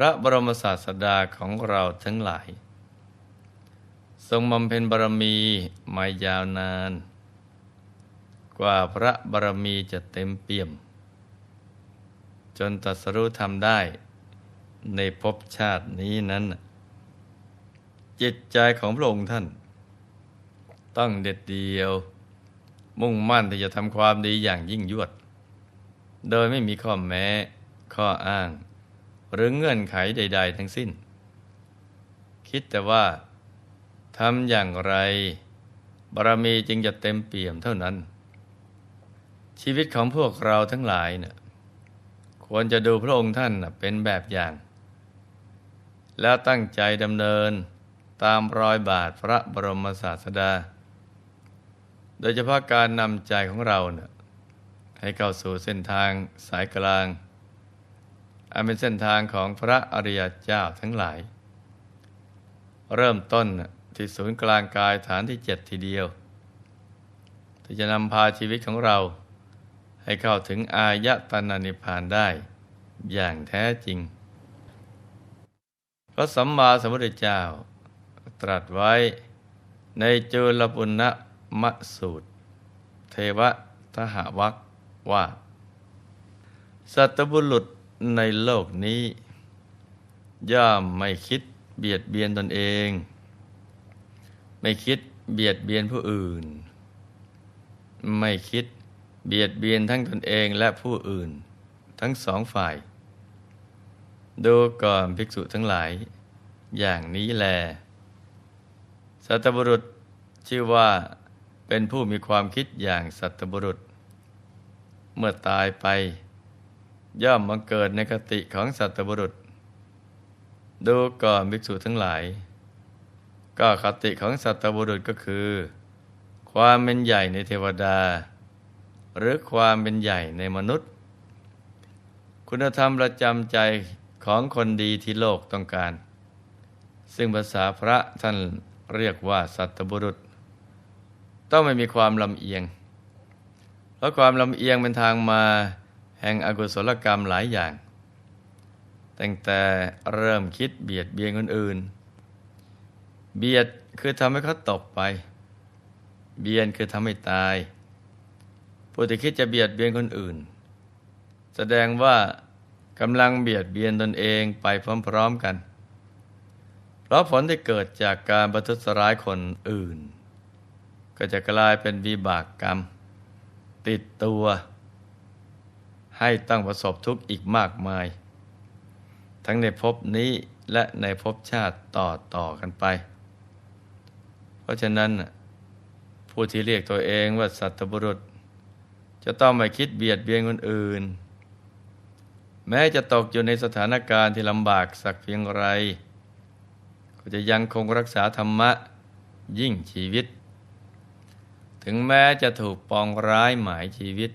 ระบรมศาสดาของเราทั้งหลาย ทรงบำเพ็ญบารมีมายาวนาน กว่าพระบารมีจะเต็มเปี่ยม จนตรัสรู้ทำได้ในภพชาตินี้นั้น จิตใจของพระองค์ท่าน ต้องเด็ดเดียว มุ่งมั่นที่จะทำความดีอย่างยิ่งยวด โดยไม่มีข้อแม้ข้ออ้าง หรือเงื่อนไขใด ๆ ทั้งสิ้น คิดแต่ว่าทำอย่างไรบารมีจึงจะเต็มเปี่ยมเท่านั้น ชีวิตของพวกเราทั้งหลายเนี่ยควรจะดูพระองค์ท่านเป็นแบบอย่าง แล้วตั้งใจดำเนินตามรอยบาทพระบรมศาสดา โดยเฉพาะการนำใจของเราเนี่ยให้เข้าสู่เส้นทางสายกลาง อันเป็นเส้นทางของพระอริยเจ้าทั้งหลาย เริ่มต้นที่ศูนย์กลางกายฐานที่เจ็ดทีเดียว ที่จะนำพาชีวิตของเรา ให้เข้าถึงอายตนานิพพานได้อย่างแท้จริง พระสัมมาสัมพุทธเจ้า ตรัสไว้ในจุลปุณณมสูตร เทวทหวักว่า สัตบุรุษ ในโลกนี้ ย่อมไม่คิดเบียดเบียนตนเอง ไม่คิดเบียดเบียนผู้อื่น ไม่คิดเบียดเบียนทั้งตนเองและผู้อื่น ทั้งสองฝ่าย ดูก่อนภิกษุทั้งหลาย อย่างนี้แล สัตบุรุษชื่อว่าเป็นผู้มีความคิดอย่างสัตบุรุษ เมื่อตายไป ย่อมมาเกิดในคติของสัตบุรุษ ดูก่อนภิกษุทั้งหลาย ก็คติของสัตบุรุษก็คือ ความเป็นใหญ่ในเทวดา หรือความเป็นใหญ่ในมนุษย์ คุณธรรมประจำใจของคนดีที่โลกต้องการ ซึ่งภาษาพระท่านเรียกว่าสัตบุรุษ ต้องไม่มีความลำเอียง เพราะความลำเอียงเป็นทางมา แห่งอกุศลกรรมหลายอย่าง ตั้งแต่เริ่มคิดเบียดเบียนคนอื่น เบียดคือทำให้เขาตกไป เบียนคือทำให้ตาย ผู้ที่คิดจะเบียดเบียนคนอื่น แสดงว่ากำลังเบียดเบียนตนเองไปพร้อมๆกัน เพราะผลที่เกิดจากการประทุษร้ายคนอื่น ก็จะกลายเป็นวิบากกรรม ติดตัว ให้ต้องประสบทุกข์อีกมากมาย ทั้งในภพนี้และในภพชาติต่อต่อกันไป เพราะฉะนั้นผู้ที่เรียกตัวเองว่าสัตบุรุษ จะต้องไม่คิดเบียดเบียนคนอื่น แม้จะตกอยู่ในสถานการณ์ที่ลำบากสักเพียงไร ก็จะยังคงรักษาธรรมะยิ่งชีวิต ถึงแม้จะถูกปองร้ายหมายชีวิต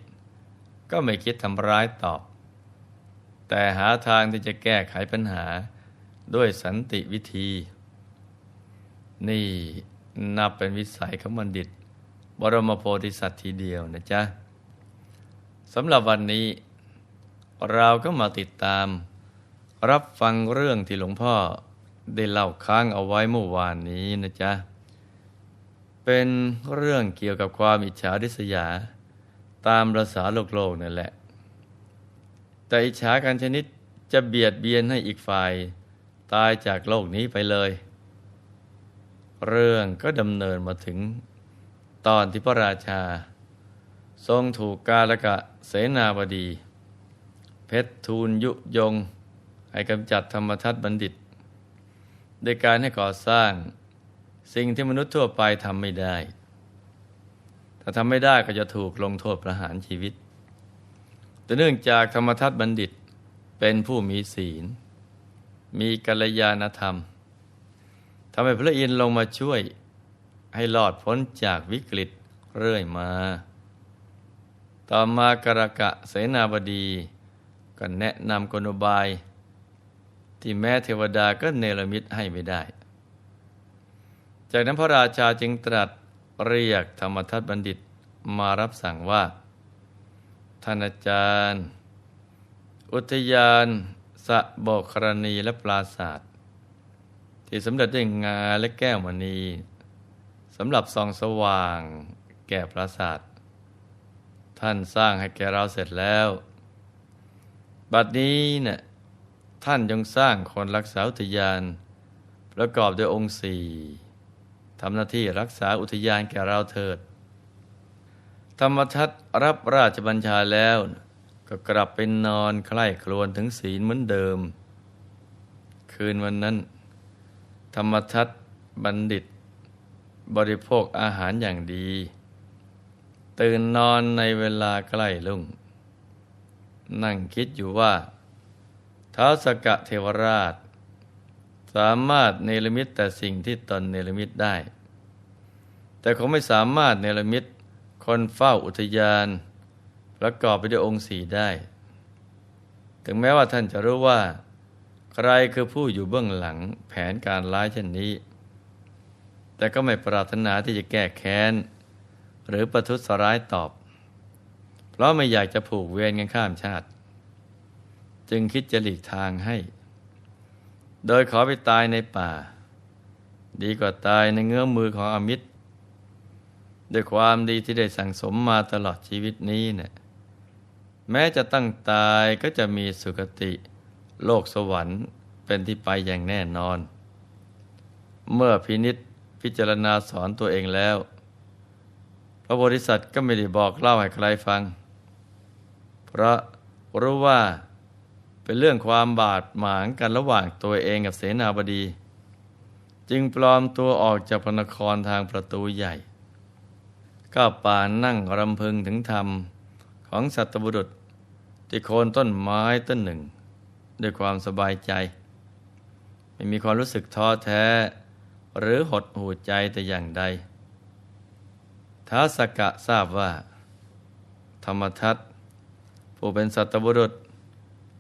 ก็ไม่คิดทำร้ายตอบ แต่หาทางที่จะแก้ไขปัญหาด้วยสันติวิธี นี่นับเป็นวิสัยของบัณฑิต บรมโพธิสัตว์ทีเดียวนะจ๊ะสำหรับวันนี้ เราก็มาติดตาม รับฟังเรื่องที่หลวงพ่อได้เล่าค้างเอาไว้เมื่อวานนี้นะจ๊ะ เป็นเรื่องเกี่ยวกับความอิจฉาริษยา ตามภาษาโลกโลกนั่นแหละ แต่อิจฉากันชนิดจะเบียดเบียนให้อีกฝ่าย ตายจากโลกนี้ไปเลย เรื่องก็ดำเนินมาถึงตอนที่พระราชา ทรงถูกกาลกะเสนาบดี เพชรทูลยุยง ให้กำจัดธรรมทัตบัณฑิตโดยการให้ก่อสร้างสิ่งที่มนุษย์ทั่วไปทำไม่ได้ ถ้าทำไม่ได้ก็จะถูกลงโทษประหารชีวิต แต่เนื่องจากธรรมทัตบัณฑิตเป็นผู้มีศีล มีกัลยาณธรรมทำให้พระอินทร์ลงมาช่วยให้รอดพ้นจากวิกฤตเรื่อยมา ต่อมากรกะเสนาบดีก็แนะนำกลอุบาย ที่แม้เทวดาก็เนรมิตให้ไม่ได้ จากนั้นพระราชาจึงตรัส เรียกธรรมทัตบัณฑิตมารับสั่งว่า ท่านอาจารย์ อุทยานสะโบกครณีและปราศาสตร์ที่สำเร็จด้วยงาและแก้วมณีสำหรับส่องสว่างแก่ปราศาสตร์ท่านสร้างให้แก่เราเสร็จแล้ว บัดนี้เนะ่ยท่านจงสร้างคนรักษาอุทยาน ประกอบด้วยองค์สี่ ทำหน้าที่รักษาอุทยานแก่เราเถิด ธรรมทัตรับราชบัญชาแล้ว ก็กลับไปนอนใคร่ครวญถึงศีลเหมือนเดิม คืนวันนั้น ธรรมทัตบัณฑิต บริโภคอาหารอย่างดี ตื่นนอนในเวลาใกล้ลุ่ง นั่งคิดอยู่ว่าท้าวสกะเทวราช สามารถเนรมิตแต่สิ่งที่ตนเนรมิตได้ แต่เขาไม่สามารถเนรมิตคนเฝ้าอุทยาน ประกอบไปด้วยองค์สีได้ ถึงแม้ว่าท่านจะรู้ว่า ใครคือผู้อยู่เบื้องหลังแผนการร้ายเช่นนี้ แต่ก็ไม่ปรารถนาที่จะแก้แค้น หรือประทุษร้ายตอบ เพราะไม่อยากจะผูกเวรกันข้ามชาติ จึงคิดจะหลีกทางให้ โดยขอไปตายในป่า ดีกว่าตายในเงื้อมือของอมิตรด้วยความดีที่ได้สั่งสมมาตลอดชีวิตนี้เนะี่ยแม้จะตั้งตายก็จะมีสุคติ โลกสวรรค์เป็นที่ไปอย่างแน่นอน เมื่อพินิษพิจารณาสอนตัวเองแล้ว พระโพธิสัตว์ก็ไม่ได้บอกเล่าให้ใครฟัง เพราะรู้ว่า เป็นเรื่องความบาดหมางกันระหว่างตัวเองกับเสนาบดี จึงปลอมตัวออกจากพระนครทางประตูใหญ่ ก็ป่านั่งรำพึงถึงธรรมของสัตบุรุษที่โคนต้นไม้ต้นหนึ่ง ด้วยความสบายใจ ไม่มีความรู้สึกท้อแท้ หรือหดหู่ใจแต่อย่างใดท้าสกะทราบว่า ธรรมทัตผู้เป็นสัตบุรุษ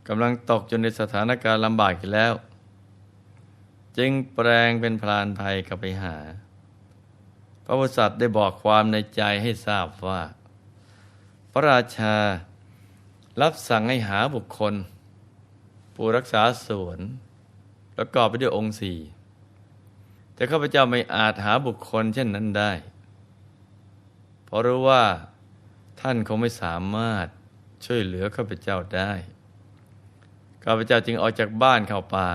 กำลังตกจนในสถานการณ์ลำบากอยู่แล้ว จึงแปลงเป็นพรานภัยกับไปหา พระพุทธสัตว์ได้บอกความในใจให้ทราบว่า พระราชารับสั่งให้หาบุคคล ผู้รักษาสวนประกอบไปด้วยองค์สี่แต่ข้าพเจ้าไม่อาจหาบุคคลเช่นนั้นได้ เพราะรู้ว่าท่านคงไม่สามารถช่วยเหลือข้าพเจ้าได้ ข้าพเจ้าจึงออกจากบ้านเข้าป่า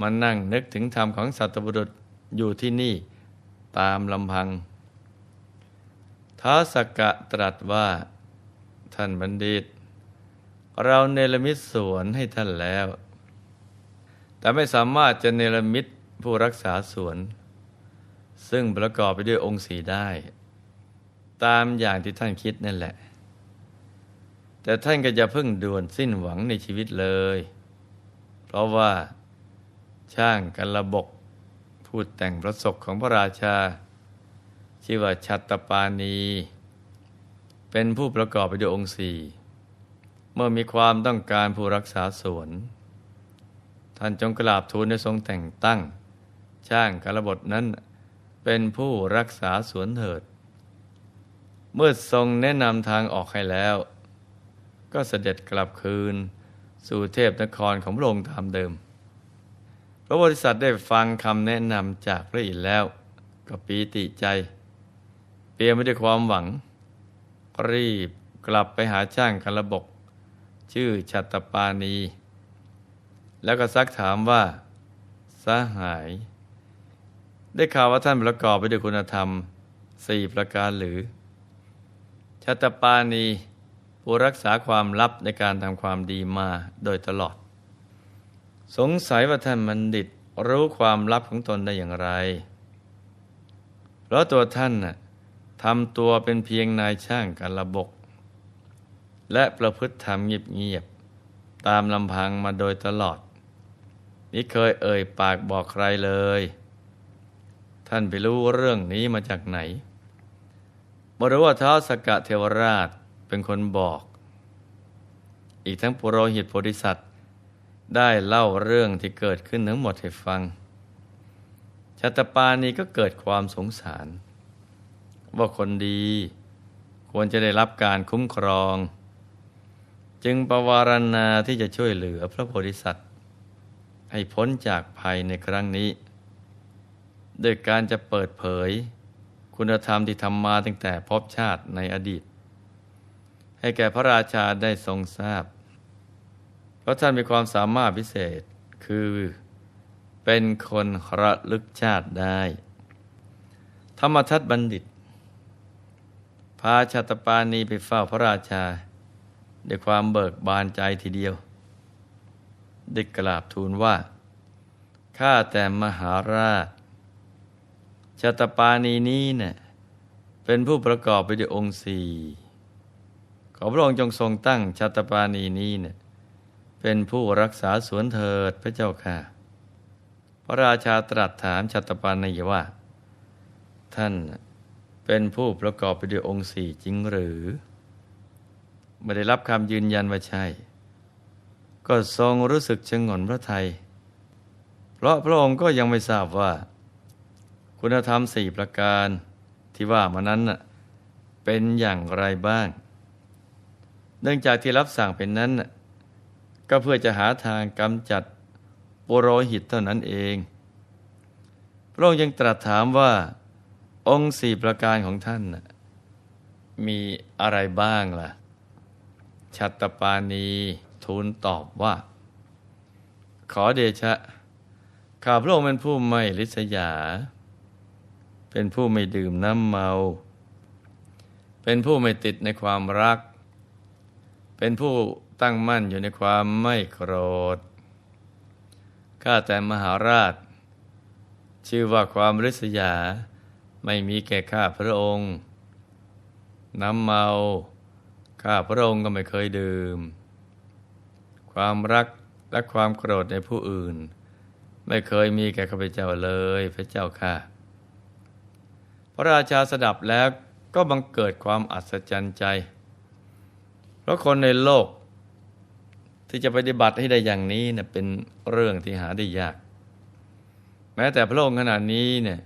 มานั่งนึกถึงธรรมของสัตบุรุษอยู่ที่นี่ตามลำพัง ท้าสกกะตรัสว่า ท่านบัณฑิต เราเนรมิตสวนให้ท่านแล้ว แต่ไม่สามารถจะเนรมิตผู้รักษาสวน ซึ่งประกอบไปด้วยองค์สีได้ ตามอย่างที่ท่านคิดนั่นแหละ แต่ท่านก็จะพึ่งด่วนสิ้นหวังในชีวิตเลย เพราะว่าช่างกันระบกพูดแต่งพระศกของพระราชา ชื่อว่าชัตตปานีเป็นผู้ประกอบไปด้วยองค์สี่เมื่อมีความต้องการผู้รักษาสวน ท่านจงกราบทูลในทรงแต่งตั้ง ช่างกระบทนั้นเป็นผู้รักษาสวนเถิด เมื่อทรงแนะนำทางออกให้แล้ว ก็เสด็จกลับคืน สู่เทพนครของพระองค์ตามเดิม พระบริษัทได้ฟังคำแนะนำจากพระอินทร์แล้ว ก็ปีติใจ เปลี่ยนไปด้วยความหวัง รีบกลับไปหาช่างกันระบก ชื่อชัตปานี แล้วก็ซักถามว่าสหาย ได้ข่าวว่าท่านประกอบไปด้วยคุณธรรมสี่ประการหรือชัตปานี ผู้รักษาความลับในการทำความดีมาโดยตลอด สงสัยว่าท่านบัณฑิตรู้ความลับของตนได้อย่างไร เพราะตัวท่านน่ะทำตัวเป็นเพียงนายช่างการระบก และประพฤติธรรมเงียบๆตามลำพังมาโดยตลอดมิเคยเอ่ยปากบอกใครเลย ท่านไปรู้เรื่องนี้มาจากไหนบรู้ว่าท้าวสกกะเทวราช เป็นคนบอก อีกทั้งปุโรหิตโพธิสัตว์ ได้เล่าเรื่องที่เกิดขึ้นทั้งหมดให้ฟังชาตปานีก็เกิดความสงสาร ว่าคนดีควรจะได้รับการคุ้มครอง จึงประวารณาที่จะช่วยเหลือพระโพธิสัตว์ ให้พ้นจากภัยในครั้งนี้ โดยการจะเปิดเผย คุณธรรมที่ทำมาตั้งแต่พบชาติในอดีต ให้แก่พระราชาได้ทรงทราบ เพราะท่านมีความสามารถพิเศษคือ เป็นคนระลึกชาติได้ ธรรมทัตบัณฑิต พาชาตปานีไปเฝ้าพระราชา ด้วยความเบิกบานใจทีเดียวได้กราบทูลว่า ข้าแต่มหาราชชาตปานีนี้เนะ่ยเป็นผู้ประกอบไปด้วยองค์สี่ ขอพระองค์จงทรงตั้งชาตปานีนี้เนะ่ยเป็นผู้รักษาสวนเถิดพระเจ้าค่ะ พระราชาตรัสถามชาตปานีว่า ท่านเป็นผู้ประกอบไปด้วยองค์สี่จริงหรือไม่ได้รับคำยืนยันว่าใช่ ก็ทรงรู้สึกชงนพระไทย เพราะพระองค์ก็ยังไม่ทราบว่า คุณธรรมสี่ประการที่ว่ามานั้นเป็นอย่างไรบ้าง เนื่องจากที่รับสั่งเป็นนั้น ก็เพื่อจะหาทางกำจัดปุโรหิตเท่านั้นเอง พระองค์ยังตรัสถามว่าองค์สี่ประการของท่าน มีอะไรบ้างล่ะ ชัตตปานีทูลตอบว่า ขอเดชะ ข้าพระองค์เป็นผู้ไม่ลิษยา เป็นผู้ไม่ดื่มน้ำเมา เป็นผู้ไม่ติดในความรัก เป็นผู้ตั้งมั่นอยู่ในความไม่โกรธ ข้าแต่มหาราช ชื่อว่าความริษยาไม่มีแก่ข้าพระองค์ น้ำเมาข้าพระองค์ก็ไม่เคยดื่ม ความรักและความโกรธในผู้อื่น ไม่เคยมีแก่ข้าพเจ้าเลยพระเจ้าค่ะ พระราชาสดับแล้วก็บังเกิดความอัศจรรย์ใจ เพราะคนในโลก ที่จะปฏิบัติให้ได้อย่างนี้เนะเป็นเรื่องที่หาได้ยาก แม้แต่พระองค์ขนาดนี้เนี่ย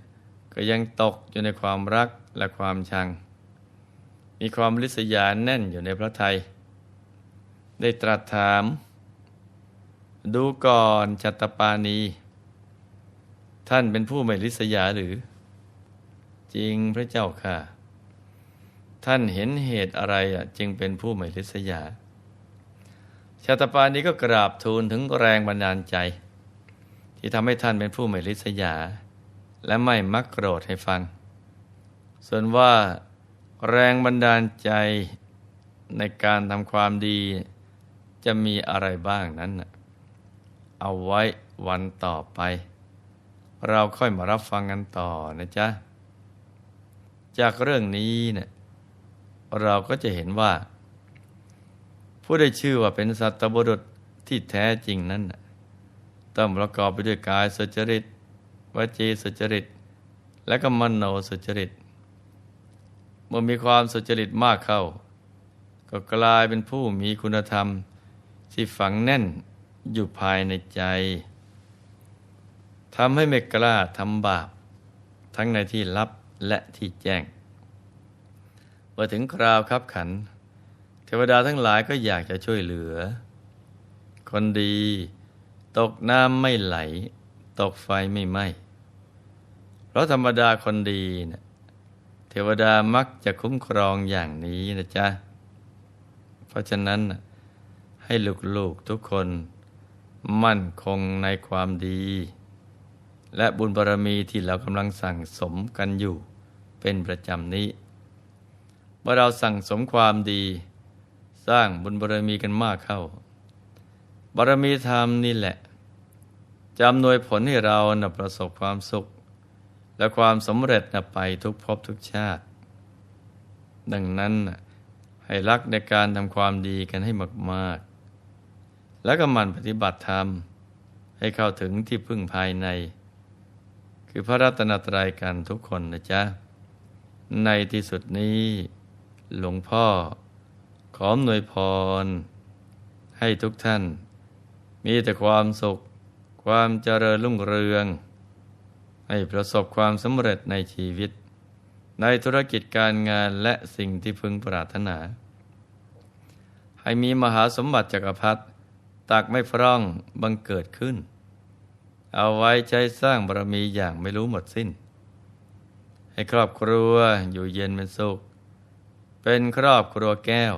ก็ยังตกอยู่ในความรักและความชัง มีความลิษยาแน่นอยู่ในพระทัยได้ตรัสถาม ดูก่อนจัตปานี ท่านเป็นผู้ไม่ลิษยาหรือ จริงพระเจ้าค่ะ ท่านเห็นเหตุอะไรจึงเป็นผู้ไม่ลิษยา ชาตปานี้ก็กราบทูลถึงแรงบันดาลใจ ที่ทำให้ท่านเป็นผู้ไม่ลิษยา และไม่มักโกรธให้ฟัง ส่วนว่าแรงบันดาลใจในการทำความดีจะมีอะไรบ้างนั้น เอาไว้วันต่อไป เราค่อยมารับฟังกันต่อนะจ๊ะ จากเรื่องนี้เนะี่ย เราก็จะเห็นว่า ผู้ได้ชื่อว่าเป็นสัตบุรุษที่แท้จริงนั้นต้องประกอบไปด้วยกายสุจริตวจีสุจริต และก็มโนสุจริต เมื่อมีความสุจริตมากเข้า ก็กลายเป็นผู้มีคุณธรรมที่ฝังแน่นอยู่ภายในใจทำให้ไม่กล้าทำบาป ทั้งในที่ลับและที่แจ้ง พอถึงคราวคับขัน เทวดาทั้งหลายก็อยากจะช่วยเหลือ คนดี ตกน้ำไม่ไหล ตกไฟไม่ไหม้เพราะธรรมดาคนดีเนะี่ยเทวดามักจะคุ้มครองอย่างนี้นะจ๊ะ เพราะฉะนั้นให้ลูกๆทุกคน มั่นคงในความดี และบุญบารมีที่เรากำลังสั่งสมกันอยู่ เป็นประจำนี้ เมื่อเราสั่งสมความดี สร้างบุญบารมีกันมากเข้าบารมีธรรมนี่แหละจะอำนวยผลให้เรานะประสบความสุข และความสำเร็จนะไปทุกภพทุกชาติ ดังนั้นให้รักในการทำความดีกันให้มาก ๆ แล้วก็มันปฏิบัติธรรม ให้เข้าถึงที่พึ่งภายใน คือพระรัตนตรัยกันทุกคนนะจ๊ะ ในที่สุดนี้ หลวงพ่อ ขอหน่วยพร ให้ทุกท่าน มีแต่ความสุข ความเจริญรุ่งเรือง ให้ประสบความสำเร็จในชีวิต ในธุรกิจการงานและสิ่งที่พึงปรารถนา ให้มีมหาสมบัติจักรพรรดิตักไม่พร่องบังเกิดขึ้น เอาไว้ใช้สร้างบารมีอย่างไม่รู้หมดสิ้น ให้ครอบครัวอยู่เย็นเป็นสุข เป็นครอบครัวแก้ว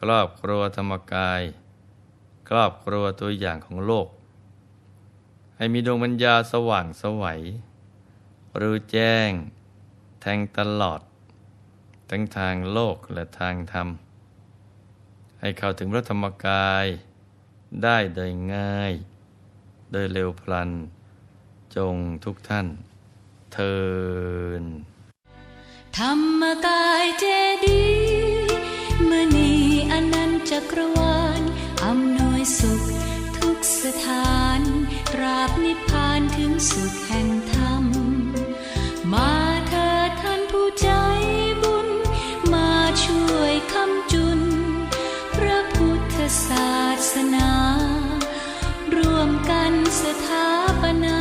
ครอบครัวธรรมกาย ครอบครัวตัวอย่างของโลก ให้มีดวงปัญญาสว่างสวัยรู้แจ้ง แทงตลอด ทั้งทางโลกและทางธรรม ให้เข้าถึงพระธรรมกาย ได้โดยง่าย โดยเร็วพลัน จงทุกท่าน เทิน ธรรมกายเจดีย์มณีอนันตจักรวาลอำนวยสุขทุกสถานตราบนิพพานถึงสุขแห่งธรรม มาเถิดท่านผู้ใจบุญ มาช่วยคำจุน พระพุทธศาสนา ร่วมกันสถาปนา